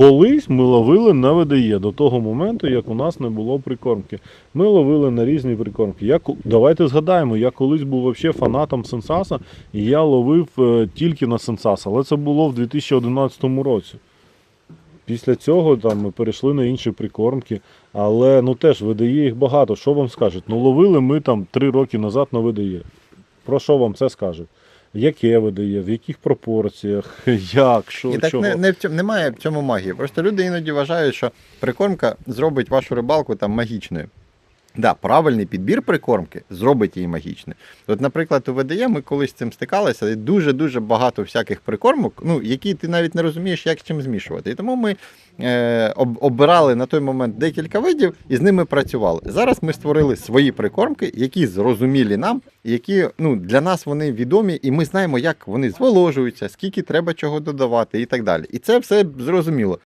Колись ми ловили на ВДЄ до того моменту, як у нас не було прикормки. Ми ловили на різні прикормки. Я, давайте згадаємо, я колись був вообще фанатом Сенсаса, і я ловив е, тільки на Сенсас, але це було в 2011 році. Після цього там, ми перейшли на інші прикормки, але ну теж ВДЄ їх багато. Що вам скажуть? Ну ловили ми там три роки назад на ВДЄ. Про що вам це скажуть? Яке видає, в яких пропорціях, як, що, І так чого. не, не в цьому, немає в цьому магії. Просто люди іноді вважають, що прикормка зробить вашу рибалку там магічною. Да, правильний підбір прикормки зробить її магічною. От, наприклад, у ВДЄ ми колись з цим стикалися, і дуже-дуже багато всяких прикормок, ну, які ти навіть не розумієш, як з чим змішувати. І тому ми е, об, обирали на той момент декілька видів і з ними працювали. Зараз ми створили свої прикормки, які зрозумілі нам, які ну, для нас вони відомі, і ми знаємо, як вони зволожуються, скільки треба чого додавати і так далі. І це все зрозуміло.